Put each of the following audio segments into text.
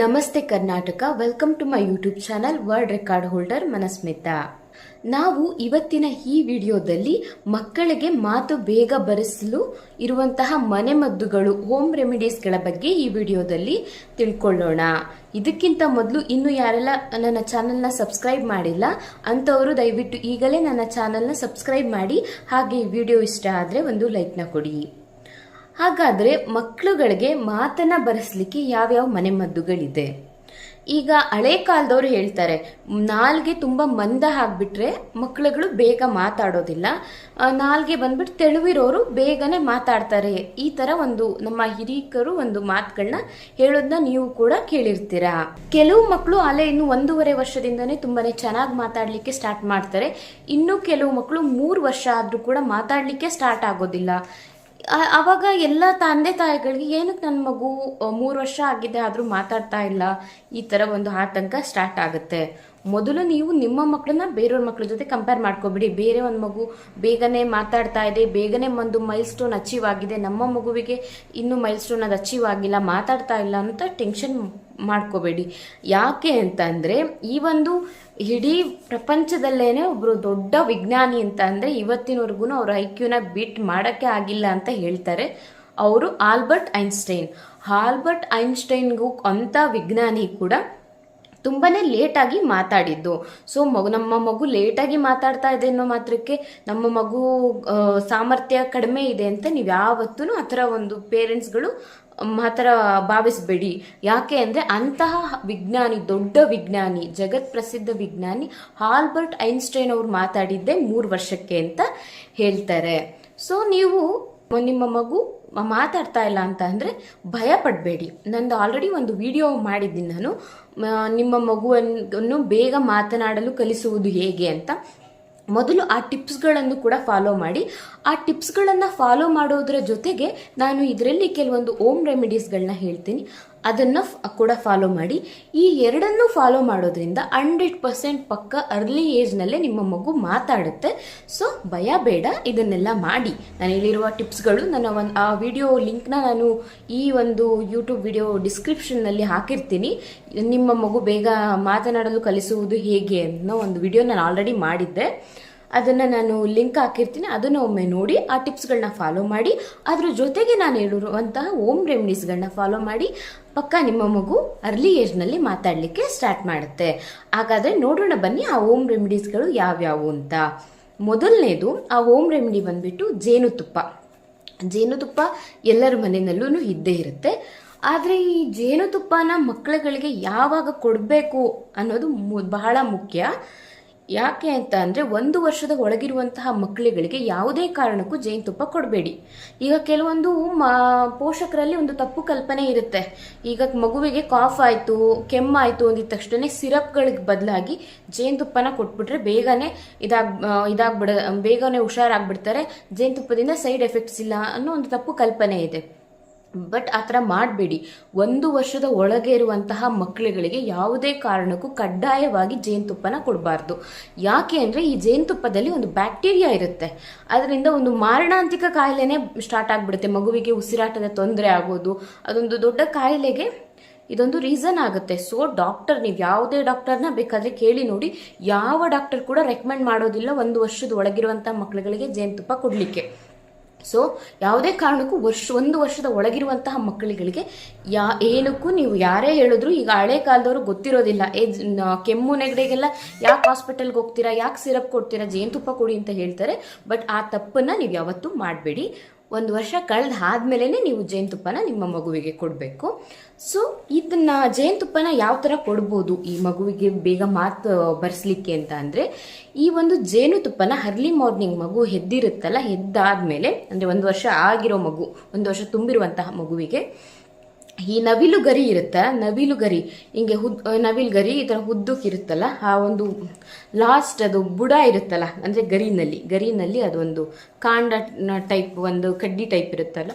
ನಮಸ್ತೆ Karnataka welcome to my YouTube channel world record holder Manasmita. ನಾವು ಇವತ್ತಿನ ಈ ವಿಡಿಯೋದಲ್ಲಿ ಮಕ್ಕಳಿಗೆ ಮಾತು ಬೇಗ ಬರೆಸಲು ಇರುವಂತಹ ಮನೆಮದ್ದುಗಳು ಹೋಮ್ ರೆಮಿಡೀಸ್ಗಳ ಬಗ್ಗೆ ಈ ವಿಡಿಯೋದಲ್ಲಿ ತಿಳ್ಕೊಳ್ಳೋಣ. ಇದಕ್ಕಿಂತ ಮೊದಲು ಇನ್ನು ಯಾರೆಲ್ಲ ನನ್ನ ಚಾನಲ್ನ ಸಬ್ಸ್ಕ್ರೈಬ್ ಮಾಡಿಲ್ಲ, ಅಂಥವರು ದಯವಿಟ್ಟು ಈಗಲೇ ನನ್ನ ಚಾನಲ್ನ ಸಬ್ಸ್ಕ್ರೈಬ್ ಮಾಡಿ, ಹಾಗೆ ಈ ವಿಡಿಯೋ ಇಷ್ಟ ಆದರೆ ಒಂದು ಲೈಕ್ನ ಕೊಡಿ. ಹಾಗಾದರೆ ಮಕ್ಕಳುಗಳಿಗೆ ಮಾತನ್ನ ಬರೆಸ್ಲಿಕ್ಕೆ ಯಾವ್ಯಾವ ಮನೆಮದ್ದುಗಳಿದೆ? ಈಗ ಹಳೆ ಕಾಲದವ್ರು ಹೇಳ್ತಾರೆ, ನಾಲ್ಗೆ ತುಂಬ ಮಂದ ಆಗಿಬಿಟ್ರೆ ಮಕ್ಕಳುಗಳು ಬೇಗ ಮಾತಾಡೋದಿಲ್ಲ. ನಾಲ್ಗೆ ಬಂದ್ಬಿಟ್ಟು ತೆಳುವಿರೋರು ಬೇಗನೆ ಮಾತಾಡ್ತಾರೆ. ಈ ಥರ ಒಂದು ನಮ್ಮ ಹಿರೀಕರು ಒಂದು ಮಾತುಗಳನ್ನ ಹೇಳೋದನ್ನ ನೀವು ಕೂಡ ಕೇಳಿರ್ತೀರಾ? ಕೆಲವು ಮಕ್ಕಳು ಅಲೆ ಇನ್ನು ಒಂದೂವರೆ ವರ್ಷದಿಂದನೇ ತುಂಬಾನೇ ಚೆನ್ನಾಗಿ ಮಾತಾಡಲಿಕ್ಕೆ ಸ್ಟಾರ್ಟ್ ಮಾಡ್ತಾರೆ. ಇನ್ನು ಕೆಲವು ಮಕ್ಕಳು ಮೂರು ವರ್ಷ ಆದರೂ ಕೂಡ ಮಾತಾಡಲಿಕ್ಕೆ ಸ್ಟಾರ್ಟ್ ಆಗೋದಿಲ್ಲ. ಅವಾಗ ಎಲ್ಲ ತಂದೆ ತಾಯಿಗಳಿಗೆ ಏನಕ್ಕೆ ನನ್ನ ಮಗು ಮೂರು ವರ್ಷ ಆಗಿದೆ ಆದರೂ ಮಾತಾಡ್ತಾ ಇಲ್ಲ, ಈ ಥರ ಒಂದು ಆತಂಕ ಸ್ಟಾರ್ಟ್ ಆಗುತ್ತೆ. ಮೊದಲು ನೀವು ನಿಮ್ಮ ಮಕ್ಕಳನ್ನ ಬೇರೆಯವ್ರ ಮಕ್ಕಳ ಜೊತೆ ಕಂಪೇರ್ ಮಾಡ್ಕೊಬಿಡಿ. ಬೇರೆ ಒಂದು ಮಗು ಬೇಗನೆ ಮಾತಾಡ್ತಾ ಇದೆ, ಬೇಗನೆ ಒಂದು ಮೈಲ್ ಸ್ಟೋನ್ ಅಚೀವ್ ಆಗಿದೆ, ನಮ್ಮ ಮಗುವಿಗೆ ಇನ್ನೂ ಮೈಲ್ ಸ್ಟೋನ್ ಅದು ಅಚೀವ್ ಆಗಿಲ್ಲ, ಮಾತಾಡ್ತಾ ಇಲ್ಲ ಅಂತ ಟೆನ್ಷನ್ ಮಾಡ್ಕೋಬೇಡಿ. ಯಾಕೆ ಅಂತಂದರೆ, ಈ ಒಂದು ಇಡೀ ಪ್ರಪಂಚದಲ್ಲೇನೆ ಒಬ್ಬರು ದೊಡ್ಡ ವಿಜ್ಞಾನಿ ಅಂತ ಅಂದರೆ ಇವತ್ತಿನವರೆಗೂ ಅವ್ರ ಕ್ಯೂನ ಬೀಟ್ ಮಾಡೋಕ್ಕೆ ಆಗಿಲ್ಲ ಅಂತ ಹೇಳ್ತಾರೆ. ಅವರು ಆಲ್ಬರ್ಟ್ ಐನ್ಸ್ಟೈನ್. ಆಲ್ಬರ್ಟ್ ಐನ್ಸ್ಟೈನ್ಗೂ ಅಂಥ ವಿಜ್ಞಾನಿ ಕೂಡ ತುಂಬಾನೇ ಲೇಟಾಗಿ ಮಾತಾಡಿದ್ದು. ಸೊ ಮಗು, ನಮ್ಮ ಮಗು ಲೇಟಾಗಿ ಮಾತಾಡ್ತಾ ಇದೆ ಅನ್ನೋ ಮಾತ್ರಕ್ಕೆ ನಮ್ಮ ಮಗು ಸಾಮರ್ಥ್ಯ ಕಡಿಮೆ ಇದೆ ಅಂತ ನೀವು ಯಾವತ್ತೂ ಆ ಥರ ಒಂದು ಪೇರೆಂಟ್ಸ್ಗಳು ಮಾತ್ರ ಭಾವಿಸ್ಬೇಡಿ. ಯಾಕೆ ಅಂದರೆ ಅಂತಹ ವಿಜ್ಞಾನಿ, ದೊಡ್ಡ ವಿಜ್ಞಾನಿ, ಜಗತ್ ಪ್ರಸಿದ್ಧ ವಿಜ್ಞಾನಿ ಆಲ್ಬರ್ಟ್ ಐನ್ಸ್ಟೈನ್ ಅವ್ರು ಮಾತಾಡಿದ್ದೆ ಮೂರು ವರ್ಷಕ್ಕೆ ಅಂತ ಹೇಳ್ತಾರೆ. ಸೊ ನೀವು ನಿಮ್ಮ ಮಗು ಮಾತಾಡ್ತಾ ಇಲ್ಲ ಅಂತ ಅಂದರೆ ಭಯ ಪಡಬೇಡಿ. ನಂದು ಆಲ್ರೆಡಿ ಒಂದು ವಿಡಿಯೋ ಮಾಡಿದ್ದೀನಿ ನಾನು. ನಿಮ್ಮ ಮಗುವನ್ನು ಬೇಗ ಮಾತನಾಡಲು ಕಲಿಸುವುದು ಹೇಗೆ ಅಂತ. ಮೊದಲು ಆ ಟಿಪ್ಸ್ಗಳನ್ನು ಕೂಡ ಫಾಲೋ ಮಾಡಿ. ಆ ಟಿಪ್ಸ್ಗಳನ್ನು ಫಾಲೋ ಮಾಡೋದರ ಜೊತೆಗೆ ನಾನು ಇದರಲ್ಲಿ ಕೆಲವೊಂದು ಓಮ್ ರೆಮಿಡೀಸ್ಗಳನ್ನ ಹೇಳ್ತೀನಿ. ಅದನ್ನು ಕೂಡ ಫಾಲೋ ಮಾಡಿ. ಈ ಎರಡನ್ನೂ ಫಾಲೋ ಮಾಡೋದ್ರಿಂದ ಹಂಡ್ರೆಡ್ ಪರ್ಸೆಂಟ್ ಪಕ್ಕ ಅರ್ಲಿ ಏಜ್ನಲ್ಲೇ ನಿಮ್ಮ ಮಗು ಮಾತಾಡುತ್ತೆ. ಸೊ ಭಯ ಬೇಡ, ಇದನ್ನೆಲ್ಲ ಮಾಡಿ. ನಾನು ಹೇಳಿರುವ ಟಿಪ್ಸ್ಗಳು ನನ್ನ ಒಂದು, ಆ ವಿಡಿಯೋ ಲಿಂಕ್ನ ನಾನು ಈ ಒಂದು ಯೂಟ್ಯೂಬ್ ವಿಡಿಯೋ ಡಿಸ್ಕ್ರಿಪ್ಷನ್ನಲ್ಲಿ ಹಾಕಿರ್ತೀನಿ. ನಿಮ್ಮ ಮಗು ಬೇಗ ಮಾತನಾಡಲು ಕಲಿಸುವುದು ಹೇಗೆ ಅನ್ನೋ ಒಂದು ವಿಡಿಯೋ ನಾನು ಆಲ್ರೆಡಿ ಮಾಡಿದ್ದೆ. ಅದನ್ನು ನಾನು ಲಿಂಕ್ ಹಾಕಿರ್ತೀನಿ. ಅದನ್ನು ಒಮ್ಮೆ ನೋಡಿ, ಆ ಟಿಪ್ಸ್ಗಳನ್ನ ಫಾಲೋ ಮಾಡಿ. ಅದ್ರ ಜೊತೆಗೆ ನಾನು ಹೇಳಿರುವಂತಹ ಓಮ್ ರೆಮಿಡೀಸ್ಗಳನ್ನ ಫಾಲೋ ಮಾಡಿ. ಪಕ್ಕ ನಿಮ್ಮ ಮಗು ಅರ್ಲಿ ಏಜ್ನಲ್ಲಿ ಮಾತಾಡಲಿಕ್ಕೆ ಸ್ಟಾರ್ಟ್ ಮಾಡುತ್ತೆ. ಹಾಗಾದರೆ ನೋಡೋಣ ಬನ್ನಿ ಆ ಓಮ್ ರೆಮಿಡೀಸ್ಗಳು ಯಾವ್ಯಾವು ಅಂತ. ಮೊದಲನೇದು, ಆ ಓಮ್ ರೆಮಿಡಿ ಬಂದ್ಬಿಟ್ಟು ಜೇನುತುಪ್ಪ. ಜೇನುತುಪ್ಪ ಎಲ್ಲರ ಮನೆಯಲ್ಲೂ ಇದ್ದೇ ಇರುತ್ತೆ. ಆದರೆ ಈ ಜೇನುತುಪ್ಪನ ಮಕ್ಕಳುಗಳಿಗೆ ಯಾವಾಗ ಕೊಡಬೇಕು ಅನ್ನೋದು ಬಹಳ ಮುಖ್ಯ. ಯಾಕೆ ಅಂತ ಅಂದರೆ ಒಂದು ವರ್ಷದ ಒಳಗಿರುವಂತಹ ಮಕ್ಕಳುಗಳಿಗೆ ಯಾವುದೇ ಕಾರಣಕ್ಕೂ ಜೇನುತುಪ್ಪ ಕೊಡಬೇಡಿ. ಈಗ ಕೆಲವೊಂದು ಮ, ಪೋಷಕರಲ್ಲಿ ಒಂದು ತಪ್ಪು ಕಲ್ಪನೆ ಇರುತ್ತೆ. ಈಗ ಮಗುವಿಗೆ ಕಾಫ್ ಆಯಿತು, ಕೆಮ್ಮಾಯಿತು ಅಂದಿದ ತಕ್ಷಣ ಸಿರಪ್ಗಳಿಗೆ ಬದಲಾಗಿ ಜೇನುತುಪ್ಪನ ಕೊಟ್ಬಿಟ್ರೆ ಬೇಗನೆ ಇದಾಗ ಇದಾಗ್ಬಿಡ, ಬೇಗನೆ ಹುಷಾರಾಗ್ಬಿಡ್ತಾರೆ. ಜೇನುತುಪ್ಪದಿಂದ ಸೈಡ್ ಎಫೆಕ್ಟ್ಸ್ ಇಲ್ಲ ಅನ್ನೋ ಒಂದು ತಪ್ಪು ಕಲ್ಪನೆ ಇದೆ. ಬಟ್ ಆ ಥರ ಮಾಡಬೇಡಿ. ಒಂದು ವರ್ಷದ ಒಳಗೆ ಇರುವಂತಹ ಮಕ್ಕಳುಗಳಿಗೆ ಯಾವುದೇ ಕಾರಣಕ್ಕೂ ಕಡ್ಡಾಯವಾಗಿ ಜೇನುತುಪ್ಪನ ಕೊಡಬಾರ್ದು. ಯಾಕೆ ಅಂದರೆ ಈ ಜೇನುತುಪ್ಪದಲ್ಲಿ ಒಂದು ಬ್ಯಾಕ್ಟೀರಿಯಾ ಇರುತ್ತೆ. ಅದರಿಂದ ಒಂದು ಮಾರಣಾಂತಿಕ ಕಾಯಿಲೆನೇ ಸ್ಟಾರ್ಟ್ ಆಗಿಬಿಡುತ್ತೆ. ಮಗುವಿಗೆ ಉಸಿರಾಟದ ತೊಂದರೆ ಆಗೋದು, ಅದೊಂದು ದೊಡ್ಡ ಕಾಯಿಲೆಗೆ ಇದೊಂದು ರೀಸನ್ ಆಗುತ್ತೆ. ಸೊ ಡಾಕ್ಟರ್ ನೀವು ಯಾವುದೇ ಡಾಕ್ಟರ್ನ ಬೇಕಾದರೆ ಕೇಳಿ ನೋಡಿ, ಯಾವ ಡಾಕ್ಟರ್ ಕೂಡ ರೆಕಮೆಂಡ್ ಮಾಡೋದಿಲ್ಲ ಒಂದು ವರ್ಷದ ಒಳಗಿರುವಂಥ ಮಕ್ಕಳುಗಳಿಗೆ ಜೇನುತುಪ್ಪ ಕೊಡಲಿಕ್ಕೆ. ಸೊ ಯಾವುದೇ ಕಾರಣಕ್ಕೂ ವರ್ಷ, ಒಂದು ವರ್ಷದ ಒಳಗಿರುವಂತಹ ಮಕ್ಕಳುಗಳಿಗೆ ಯಾ, ಏನಕ್ಕೂ ನೀವು ಯಾರೇ ಹೇಳಿದ್ರು ಈಗ ಹಳೆ ಕಾಲದವರು ಗೊತ್ತಿರೋದಿಲ್ಲ. ಏ ಕೆಮ್ಮು ನೆಗಡಿಗೆಲ್ಲ ಯಾಕೆ ಹಾಸ್ಪಿಟಲ್ಗೆ ಹೋಗ್ತೀರಾ? ಯಾಕೆ ಸಿರಪ್ ಕೊಡ್ತೀರಾ? ಜೇನುತುಪ್ಪ ಕೊಡಿ ಅಂತ ಹೇಳ್ತಾರೆ. ಬಟ್ ಆ ತಪ್ಪನ್ನು ನೀವು ಯಾವತ್ತೂ ಮಾಡಬೇಡಿ. ಒಂದು ವರ್ಷ ಕಳೆದ ಆದಮೇಲೆ ನೀವು ಜೇನುತುಪ್ಪನ ನಿಮ್ಮ ಮಗುವಿಗೆ ಕೊಡಬೇಕು. ಸೊ ಇದನ್ನು ಜೇನುತುಪ್ಪನ ಯಾವ ಥರ ಕೊಡ್ಬೋದು? ಈ ಮಗುವಿಗೆ ಬೇಗ ಮಾತು ಬರೆಸ್ಲಿಕ್ಕೆ ಅಂತ ಅಂದರೆ, ಈ ಒಂದು ಜೇನುತುಪ್ಪನ ಅರ್ಲಿ ಮಾರ್ನಿಂಗ್ ಮಗು ಎದ್ದಿರುತ್ತಲ್ಲ ಎದ್ದಾದ್ಮೇಲೆ ಅಂದರೆ ಒಂದು ವರ್ಷ ಆಗಿರೋ ಮಗು, ಒಂದು ವರ್ಷ ತುಂಬಿರುವಂತಹ ಮಗುವಿಗೆ ಈ ನವಿಲು ಗರಿ ಇರುತ್ತೆ? ನವಿಲು ಗರಿ. ಹಿಂಗೆ ಹುದ್ ನವಿಲು ಗರಿ ಈ ಥರ ಇರುತ್ತಲ್ಲ, ಆ ಒಂದು ಲಾಸ್ಟ್ ಅದು ಬುಡ ಇರುತ್ತಲ್ಲ, ಅಂದರೆ ಗರಿನಲ್ಲಿ. ಗರಿನಲ್ಲಿ ಅದೊಂದು ಕಾಂಡ ಟೈಪ್ ಒಂದು ಕಡ್ಡಿ ಟೈಪ್ ಇರುತ್ತಲ್ಲ,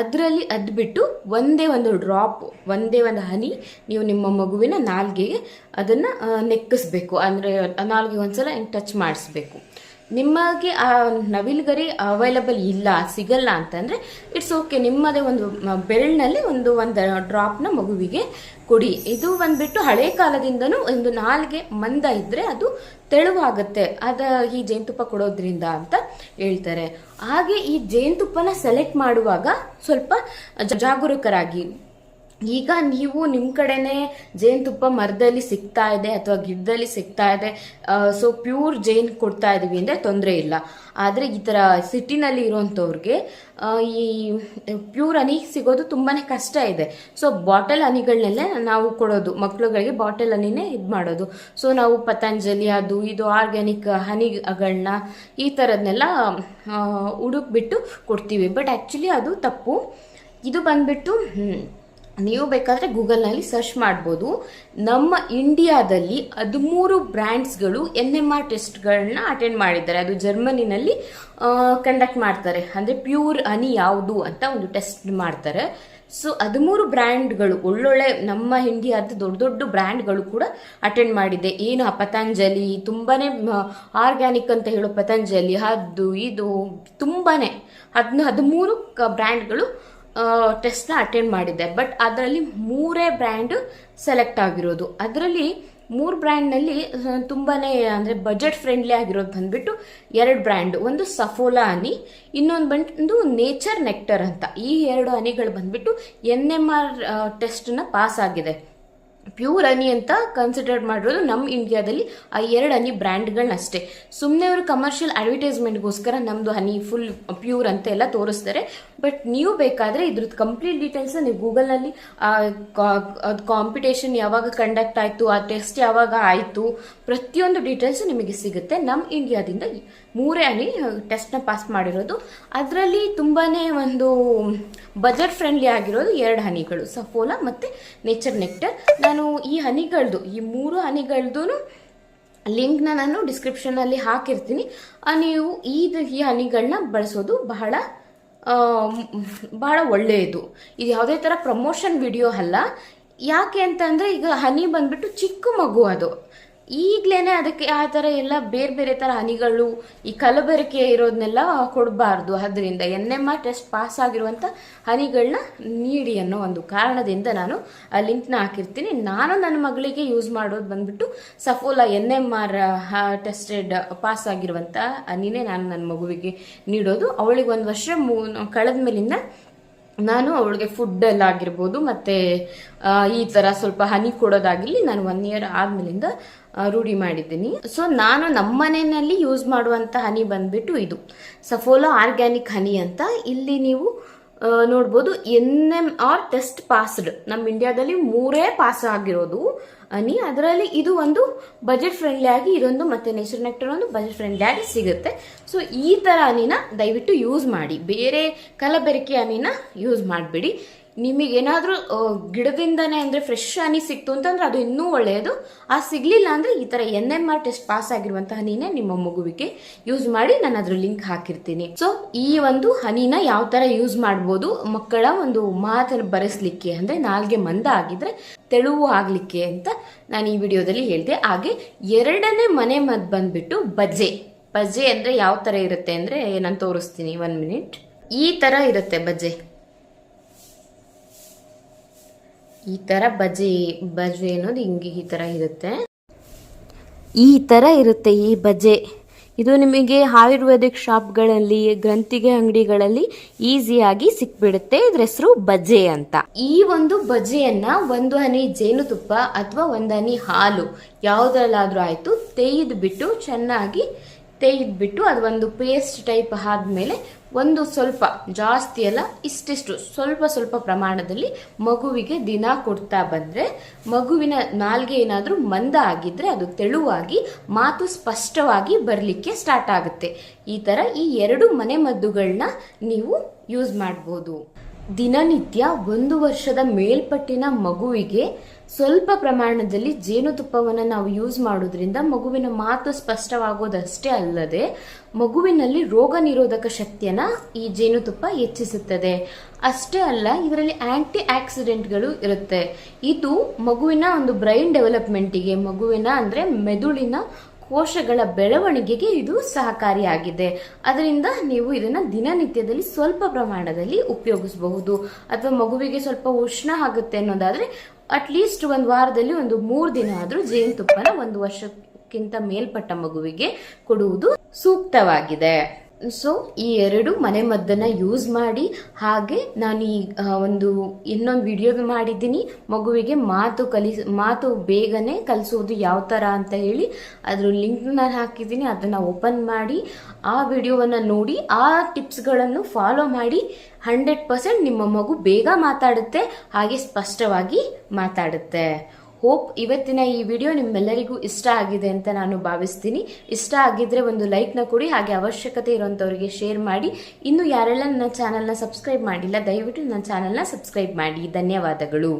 ಅದರಲ್ಲಿ ಅದು ಬಿಟ್ಟು ಒಂದೇ ಒಂದು ಡ್ರಾಪ್ ಒಂದೇ ಒಂದು ಹನಿ ನೀವು ನಿಮ್ಮ ಮಗುವಿನ ನಾಲ್ಗೆಗೆ ಅದನ್ನು ನೆಕ್ಕಿಸ್ಬೇಕು. ಅಂದರೆ ನಾಲ್ಗೆ ಒಂದ್ಸಲ ಹಿಂಗೆ ಟಚ್ ಮಾಡಿಸ್ಬೇಕು. ನಿಮಗೆ ಆ ನವಿಲುಗರಿ ಅವೈಲಬಲ್ ಇಲ್ಲ, ಸಿಗಲ್ಲ ಅಂತಂದ್ರೆ ಇಟ್ಸ್ ಓಕೆ ನಿಮ್ಮದೇ ಒಂದು ಬೆರಳಿನಲ್ಲಿ ಒಂದು ಒಂದು ಡ್ರಾಪ್ನ ಮಗುವಿಗೆ ಕೊಡಿ. ಇದು ಬಂದ್ಬಿಟ್ಟು ಹಳೆ ಕಾಲದಿಂದನೂ ಒಂದು ನಾಲ್ಗೆ ಮಂದ ಇದ್ದರೆ ಅದು ತೆಳುವಾಗುತ್ತೆ. ಅದ ಈ ಜೇನುತುಪ್ಪ ಕೊಡೋದ್ರಿಂದ ಅಂತ ಹೇಳ್ತಾರೆ. ಹಾಗೆ ಈ ಜೇನುತುಪ್ಪನ ಸೆಲೆಕ್ಟ್ ಮಾಡುವಾಗ ಸ್ವಲ್ಪ ಜಾಗರೂಕರಾಗಿ ಈಗ ನೀವು ನಿಮ್ಮ ಕಡೆನೇ ಜೇನುತುಪ್ಪ ಮರದಲ್ಲಿ ಸಿಗ್ತಾ ಇದೆ ಅಥವಾ ಗಿಡದಲ್ಲಿ ಸಿಗ್ತಾ ಇದೆ ಸೊ ಪ್ಯೂರ್ ಜೇನು ಕೊಡ್ತಾ ಇದೀವಿ ಅಂದರೆ ತೊಂದರೆ ಇಲ್ಲ. ಆದರೆ ಈ ಥರ ಸಿಟಿನಲ್ಲಿ ಇರೋಂಥವ್ರಿಗೆ ಈ ಪ್ಯೂರ್ ಹನಿ ಸಿಗೋದು ತುಂಬಾ ಕಷ್ಟ ಇದೆ. ಸೊ ಬಾಟಲ್ ಹನಿಗಳನ್ನೆಲ್ಲ ನಾವು ಕೊಡೋದು, ಮಕ್ಳುಗಳಿಗೆ ಬಾಟಲ್ ಹನಿನೇ ಇದು ಮಾಡೋದು. ಸೊ ನಾವು ಪತಂಜಲಿ, ಅದು ಇದು ಆರ್ಗ್ಯಾನಿಕ್ ಹನಿಗಳನ್ನ ಈ ಥರದನ್ನೆಲ್ಲ ಹುಡುಕ್ಬಿಟ್ಟು ಕೊಡ್ತೀವಿ. ಬಟ್ ಆ್ಯಕ್ಚುಲಿ ಅದು ತಪ್ಪು. ಇದು ಬಂದ್ಬಿಟ್ಟು ನೀವು ಬೇಕಾದರೆ ಗೂಗಲ್ನಲ್ಲಿ ಸರ್ಚ್ ಮಾಡ್ಬೋದು. ನಮ್ಮ ಇಂಡಿಯಾದಲ್ಲಿ ಹದಿಮೂರು ಬ್ರ್ಯಾಂಡ್ಸ್ಗಳು ಎನ್ ಎಂ ಆರ್ ಟೆಸ್ಟ್ಗಳನ್ನ ಅಟೆಂಡ್ ಮಾಡಿದ್ದಾರೆ. ಅದು ಜರ್ಮನಿನಲ್ಲಿ ಕಂಡಕ್ಟ್ ಮಾಡ್ತಾರೆ. ಅಂದರೆ ಪ್ಯೂರ್ ಹನಿ ಯಾವುದು ಅಂತ ಒಂದು ಟೆಸ್ಟ್ ಮಾಡ್ತಾರೆ. ಸೊ, ಹದಿಮೂರು ಬ್ರ್ಯಾಂಡ್ಗಳು, ಒಳ್ಳೊಳ್ಳೆ ನಮ್ಮ ಇಂಡಿಯಾದ ದೊಡ್ಡ ದೊಡ್ಡ ಬ್ರ್ಯಾಂಡ್ಗಳು ಕೂಡ ಅಟೆಂಡ್ ಮಾಡಿದೆ. ಏನು, ಆ ಪತಂಜಲಿ, ತುಂಬಾನೇ ಆರ್ಗ್ಯಾನಿಕ್ ಅಂತ ಹೇಳೋ ಪತಂಜಲಿ, ಅದು, ಇದು, ತುಂಬಾನೇ, ಹದಿನ, ಹದಿಮೂರು ಬ್ರ್ಯಾಂಡ್ಗಳು ಟೆಸ್ಟ್ನ ಅಟೆಂಡ್ ಮಾಡಿದ್ದೆ. ಬಟ್ ಅದರಲ್ಲಿ ಮೂರೇ ಬ್ರ್ಯಾಂಡ್ ಸೆಲೆಕ್ಟ್ ಆಗಿರೋದು. ಅದರಲ್ಲಿ ಮೂರು ಬ್ರ್ಯಾಂಡ್ನಲ್ಲಿ ತುಂಬಾನೇ, ಅಂದರೆ ಬಜೆಟ್ ಫ್ರೆಂಡ್ಲಿ ಆಗಿರೋದು ಬಂದ್ಬಿಟ್ಟು ಎರಡು ಬ್ರ್ಯಾಂಡ್ ಒಂದು ಸಫೋಲಾ ಹನಿ, ಇನ್ನೊಂದು ಬಂದು ನೇಚರ್ ನೆಕ್ಟರ್ ಅಂತ. ಈ ಎರಡು ಹನಿಗಳು ಬಂದ್ಬಿಟ್ಟು ಎನ್ ಎಂ ಆರ್ ಟೆಸ್ಟ್ನ ಪಾಸ್ ಆಗಿದೆ. ಪ್ಯೂರ್ ಹನಿ ಅಂತ ಕನ್ಸಿಡರ್ ಮಾಡಿರೋದು ನಮ್ಮ ಇಂಡಿಯಾದಲ್ಲಿ ಆ ಎರಡು ಹನಿ ಬ್ರ್ಯಾಂಡ್ಗಳನ್ನಷ್ಟೇ. ಸುಮ್ಮನೆ ಅವರು ಕಮರ್ಷಿಯಲ್ ಅಡ್ವರ್ಟೈಸ್ಮೆಂಟ್ಗೋಸ್ಕರ ನಮ್ಮದು ಹನಿ ಫುಲ್ ಪ್ಯೂರ್ ಅಂತ ಎಲ್ಲ ತೋರಿಸ್ತಾರೆ. ಬಟ್ ನೀವು ಬೇಕಾದರೆ ಇದ್ರದ್ದು ಕಂಪ್ಲೀಟ್ ಡೀಟೇಲ್ಸ್ ನೀವು ಗೂಗಲ್ನಲ್ಲಿ ಅದು ಕಾಂಪಿಟೇಷನ್ ಯಾವಾಗ ಕಂಡಕ್ಟ್ ಆಯಿತು, ಆ ಟೆಸ್ಟ್ ಯಾವಾಗ ಆಯಿತು, ಪ್ರತಿಯೊಂದು ಡೀಟೇಲ್ಸ್ ನಿಮಗೆ ಸಿಗುತ್ತೆ ನಮ್ಮ ಇಂಡಿಯಾದಿಂದ ಮೂರೇ ಅಲ್ಲಿ ಟೆಸ್ಟ್ನ ಪಾಸ್ ಮಾಡಿರೋದು. ಅದರಲ್ಲಿ ತುಂಬಾ ಒಂದು ಬಜೆಟ್ ಫ್ರೆಂಡ್ಲಿ ಆಗಿರೋದು ಎರಡು ಹನಿಗಳು ಸಫೋಲಾ ಮತ್ತು ನೇಚರ್ ನೆಕ್ಟರ್ ನಾನು ಈ ಹನಿಗಳದ್ದು ಈ ಮೂರು ಹನಿಗಳದ್ದು ಲಿಂಕ್ನ ನಾನು ಡಿಸ್ಕ್ರಿಪ್ಷನಲ್ಲಿ ಹಾಕಿರ್ತೀನಿ. ನೀವು ಈ ಈ ಹನಿಗಳನ್ನ ಬಳಸೋದು ಬಹಳ ಬಹಳ ಒಳ್ಳೆಯದು. ಇದು ಯಾವುದೇ ಥರ ಪ್ರಮೋಷನ್ ವಿಡಿಯೋ ಅಲ್ಲ. ಯಾಕೆ ಅಂತಂದರೆ ಈಗ ಹನಿ ಬಂದ್ಬಿಟ್ಟು ಚಿಕ್ಕ ಮಗು ಅದು. ಈಗಲೇ ಅದಕ್ಕೆ ಆ ಥರ ಎಲ್ಲ ಬೇರೆ ಬೇರೆ ಥರ ಹನಿಗಳು, ಈ ಕಲಬೆರಕೆ ಇರೋದನ್ನೆಲ್ಲ ಕೊಡಬಾರ್ದು. ಅದರಿಂದ N M R test pass ಆಗಿರುವಂಥ ಹನಿಗಳನ್ನ ನೀಡಿ ಅನ್ನೋ ಒಂದು ಕಾರಣದಿಂದ ನಾನು ಆ ಲಿಂಕ್ನ ಹಾಕಿರ್ತೀನಿ. ನಾನು ನನ್ನ ಮಗಳಿಗೆ ಯೂಸ್ ಮಾಡೋದು ಬಂದ್ಬಿಟ್ಟು Saffola N M R tested pass ಆಗಿರುವಂಥ ಹನಿನೇ ನಾನು ನನ್ನ ಮಗುವಿಗೆ ನೀಡೋದು. ಅವಳಿಗೆ ಒಂದು ವರ್ಷ ಮೂ ಕಳೆದ ಮೇಲಿಂದ ನಾನು ಅವಳಿಗೆ ಫುಡ್ ಎಲ್ಲ ಆಗಿರ್ಬೋದು, ಮತ್ತೆ ಈ ಥರ ಸ್ವಲ್ಪ ಹನಿ ಕೊಡೋದಾಗಿರಲಿ ನಾನು ಒನ್ ಇಯರ್ ಆದ್ಮೇಲಿಂದ ರೂಢಿ ಮಾಡಿದ್ದೀನಿ. ಸೊ ನಾನು ನಮ್ಮ ಮನೆಯಲ್ಲಿ ಯೂಸ್ ಮಾಡುವಂಥ ಹನಿ ಬಂದ್ಬಿಟ್ಟು ಇದು. ಸಫೋಲೋ ಆರ್ಗ್ಯಾನಿಕ್ ಹನಿ ಅಂತ ಇಲ್ಲಿ ನೀವು ನೋಡ್ಬೋದು N M R test passed ನಮ್ಮ ಇಂಡಿಯಾದಲ್ಲಿ ಮೂರೇ ಪಾಸ್ ಆಗಿರೋದು. ಅನಿ ಅದರಲ್ಲಿ ಇದು ಒಂದು ಬಜೆಟ್ ಫ್ರೆಂಡ್ಲಿ ಆಗಿ ಇದೊಂದು ಮತ್ತೆ ನೇಚರ್ ನೆಕ್ಟರ್ ಒಂದು ಬಜೆಟ್ ಫ್ರೆಂಡ್ಲಿ ಆಗಿ ಸಿಗುತ್ತೆ. ಸೊ ಈ ಥರ ಅನಿನ ದಯವಿಟ್ಟು ಯೂಸ್ ಮಾಡಿ. ಬೇರೆ ಕಲಬೆರಕೆ ಅನಿನ ಯೂಸ್ ಮಾಡಬೇಡಿ. ನಿಮಗೇನಾದರೂ ಗಿಡದಿಂದನೇ ಅಂದರೆ ಫ್ರೆಶ್ ಹನಿ ಸಿಕ್ತು ಅಂತಂದ್ರೆ ಅದು ಇನ್ನೂ ಒಳ್ಳೆಯದು. ಆ ಸಿಗಲಿಲ್ಲ ಅಂದರೆ ಈ ಥರ N M R test pass ಆಗಿರುವಂಥ ಹನಿನೇ ನಿಮ್ಮ ಮಗುವಿಗೆ ಯೂಸ್ ಮಾಡಿ ನಾನು ಅದ್ರ ಲಿಂಕ್ ಹಾಕಿರ್ತೀನಿ. ಸೊ ಈ ಒಂದು ಹನಿನ ಯಾವ ಥರ ಯೂಸ್ ಮಾಡ್ಬೋದು, ಮಕ್ಕಳ ಒಂದು ಮಾತನ್ನು ಬರೆಸಲಿಕ್ಕೆ ಅಂದರೆ ನಾಲ್ಗೆ ಮಂದ ಆಗಿದ್ರೆ ತೆಳುವು ಆಗಲಿಕ್ಕೆ ಅಂತ ನಾನು ಈ ವಿಡಿಯೋದಲ್ಲಿ ಹೇಳಿದೆ. ಹಾಗೆ ಎರಡನೇ ಮನೆ ಮದ್ದು ಬಂದ್ಬಿಟ್ಟು ಬಜೆ. ಬಜೆ ಅಂದರೆ ಯಾವ ಥರ ಇರುತ್ತೆ ಅಂದರೆ, ನಾನು ತೋರಿಸ್ತೀನಿ ಒನ್ ಮಿನಿಟ್ ಈ ಥರ ಇರುತ್ತೆ ಬಜ್ಜೆ ಈ ಥರ ಬಜ್ಜಿ ಬಜ್ಜಿ ಅನ್ನೋದು ಹಿಂಗೆ ಈ ಥರ ಇರುತ್ತೆ. ಈ ಥರ ಇರುತ್ತೆ ಈ ಬಜ್ಜೆ ಇದು ನಿಮಗೆ ಆಯುರ್ವೇದಿಕ್ ಶಾಪ್ಗಳಲ್ಲಿ, ಗ್ರಂಥಿಗೆ, ಅಂಗಡಿಗಳಲ್ಲಿ ಈಸಿಯಾಗಿ ಸಿಕ್ಬಿಡುತ್ತೆ. ಇದ್ರ ಹೆಸರು ಬಜ್ಜೆ ಅಂತ. ಈ ಒಂದು ಬಜ್ಜೆಯನ್ನ ಒಂದು ಹನಿ ಜೇನುತುಪ್ಪ ಅಥವಾ ಒಂದು ಹನಿ ಹಾಲು ಯಾವುದ್ರಲ್ಲಾದ್ರೂ ಆಯ್ತು, ತೆಯ್ದು ಬಿಟ್ಟು ಚೆನ್ನಾಗಿ ತೇಯ್ದ್ಬಿಟ್ಟು ಅದು ಒಂದು ಪೇಸ್ಟ್ ಟೈಪ್ ಆದಮೇಲೆ ಒಂದು ಸ್ವಲ್ಪ ಜಾಸ್ತಿ ಅಲ್ಲ, ಇಷ್ಟಿಷ್ಟು ಸ್ವಲ್ಪ ಸ್ವಲ್ಪ ಪ್ರಮಾಣದಲ್ಲಿ ಮಗುವಿಗೆ ದಿನ ಕೊಡ್ತಾ ಬಂದರೆ, ಮಗುವಿನ ನಾಲ್ಗೆ ಏನಾದರೂ ಮಂದ ಆಗಿದ್ರೆ ಅದು ತೆಳುವಾಗಿ ಮಾತು ಸ್ಪಷ್ಟವಾಗಿ ಬರಲಿಕ್ಕೆ ಸ್ಟಾರ್ಟ್ ಆಗುತ್ತೆ. ಈ ಥರ ಈ ಎರಡು ಮನೆ ಮದ್ದುಗಳನ್ನ ನೀವು ಯೂಸ್ ಮಾಡ್ಬೋದು. ದಿನನಿತ್ಯ ಒಂದು ವರ್ಷದ ಮೇಲ್ಪಟ್ಟಿನ ಮಗುವಿಗೆ ಸ್ವಲ್ಪ ಪ್ರಮಾಣದಲ್ಲಿ ಜೇನುತುಪ್ಪವನ್ನು ನಾವು ಯೂಸ್ ಮಾಡೋದ್ರಿಂದ ಮಗುವಿನ ಮಾತು ಸ್ಪಷ್ಟವಾಗೋದಷ್ಟೇ ಅಲ್ಲದೆ ಮಗುವಿನಲ್ಲಿ ರೋಗ ನಿರೋಧಕ ಶಕ್ತಿಯನ್ನ ಈ ಜೇನುತುಪ್ಪ ಹೆಚ್ಚಿಸುತ್ತದೆ. ಅಷ್ಟೇ ಅಲ್ಲ, ಇದರಲ್ಲಿ ಆಂಟಿ ಆಕ್ಸಿಡೆಂಟ್ಗಳು ಇರುತ್ತೆ. ಇದು ಮಗುವಿನ ಒಂದು ಬ್ರೈನ್ ಡೆವಲಪ್ಮೆಂಟಿಗೆ ಮಗುವಿನ ಅಂದ್ರೆ ಮೆದುಳಿನ ಕೋಶಗಳ ಬೆಳವಣಿಗೆಗೆ ಇದು ಸಹಕಾರಿಯಾಗಿದೆ. ಅದರಿಂದ ನೀವು ಇದನ್ನ ದಿನನಿತ್ಯದಲ್ಲಿ ಸ್ವಲ್ಪ ಪ್ರಮಾಣದಲ್ಲಿ ಉಪಯೋಗಿಸಬಹುದು. ಅಥವಾ ಮಗುವಿಗೆ ಸ್ವಲ್ಪ ಉಷ್ಣ ಆಗುತ್ತೆ ಅನ್ನೋದಾದ್ರೆ ಅಟ್ಲೀಸ್ಟ್ ಒಂದು ವಾರದಲ್ಲಿ ಒಂದು ಮೂರು ದಿನ ಆದ್ರೂ ಜೇನುತುಪ್ಪನ ಒಂದು ವರ್ಷಕ್ಕಿಂತ ಮೇಲ್ಪಟ್ಟ ಮಗುವಿಗೆ ಕೊಡುವುದು ಸೂಕ್ತವಾಗಿದೆ. ಸೊ ಈ ಎರಡು ಮನೆ ಮದ್ದನ್ನ ಯೂಸ್ ಮಾಡಿ, ಹಾಗೆ ನಾನು ಈ ಒಂದು ಇನ್ನೊಂದು ವಿಡಿಯೋ ಮಾಡಿದ್ದೀನಿ. ಮಗುವಿಗೆ ಮಾತು ಕಲಿ, ಮಾತು ಬೇಗನೆ ಕಲಿಸೋದು ಯಾವ ಥರ ಅಂತ ಹೇಳಿ ಅದ್ರ ಲಿಂಕ್ ನಾನು ಹಾಕಿದ್ದೀನಿ, ಅದನ್ನು ಓಪನ್ ಮಾಡಿ, ಆ ವಿಡಿಯೋವನ್ನು ನೋಡಿ, ಆ ಟಿಪ್ಸ್ಗಳನ್ನು ಫಾಲೋ ಮಾಡಿ ಹಂಡ್ರೆಡ್ ಪರ್ಸೆಂಟ್ ನಿಮ್ಮ ಮಗು ಬೇಗ ಮಾತಾಡುತ್ತೆ, ಹಾಗೆ ಸ್ಪಷ್ಟವಾಗಿ ಮಾತಾಡುತ್ತೆ. ಹೋಪ್ ಇವತ್ತಿನ ಈ ವಿಡಿಯೋ ನಿಮ್ಮೆಲ್ಲರಿಗೂ ಇಷ್ಟ ಆಗಿದೆ ಅಂತ ನಾನು ಭಾವಿಸ್ತೀನಿ. ಇಷ್ಟ ಆಗಿದ್ರೆ ಒಂದು ಲೈಕ್ನ ಕೊಡಿ, ಹಾಗೆ ಅವಶ್ಯಕತೆ ಇರುವಂಥವ್ರಿಗೆ ಶೇರ್ ಮಾಡಿ. ಇನ್ನು ಯಾರೆಲ್ಲ ನನ್ನ ಚಾನಲ್ನ ಸಬ್ಸ್ಕ್ರೈಬ್ ಮಾಡಿಲ್ಲ, ದಯವಿಟ್ಟು ನನ್ನ ಚಾನಲ್ನ ಸಬ್ಸ್ಕ್ರೈಬ್ ಮಾಡಿ. ಧನ್ಯವಾದಗಳು.